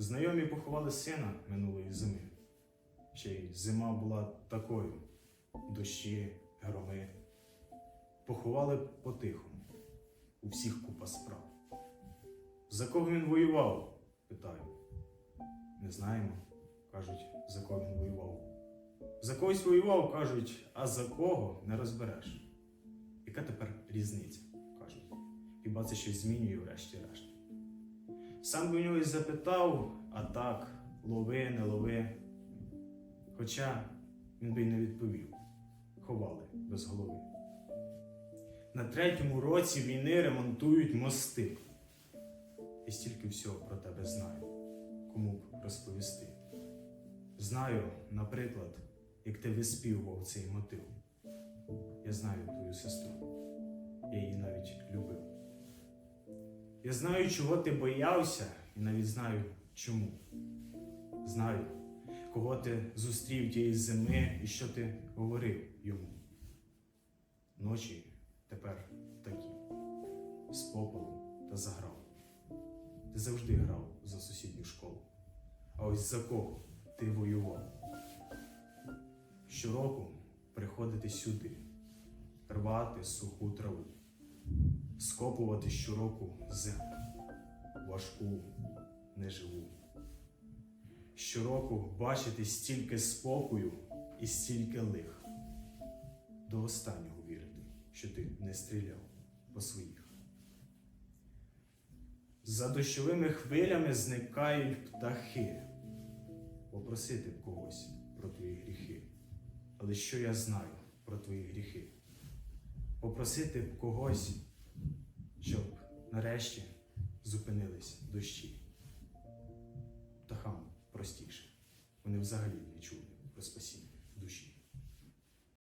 Знайомі поховали сина минулої зими. Ще й зима була такою: дощі, громи. Поховали по-тихому, у всіх купа справ. За кого він воював? питаю. Не знаємо, кажуть, за кого він воював. За когось воював, кажуть, а за кого не розбереш. Яка тепер різниця? кажуть. Хіба це щось змінює врешті-решт? Сам би у нього і запитав, а так, лови, не лови. Хоча він би й не відповів. Ховали без голови. На третьому році війни ремонтують мости. І стільки всього про тебе знаю, кому б розповісти. Знаю, наприклад, як ти виспівував цей мотив. Я знаю твою сестру. Я її навіть. Я знаю, чого ти боявся, і навіть знаю чому. Знаю, кого ти зустрів тієї зими і що ти говорив йому. Ночі тепер такі, з попелу та заграв. Ти завжди грав за сусідню школу. А ось за кого ти воював? Щороку приходити сюди, рвати суху траву, скопувати щороку землю, важку, неживу. Щороку бачити стільки спокою і стільки лих. До останнього вірити, що ти не стріляв по своїх. За дощовими хвилями зникають птахи. Попросити б когось про твої гріхи. Але що я знаю про твої гріхи? Попросити б когось, щоб нарешті зупинились дощі. Птахам простіше. Вони взагалі не чули про спасіння.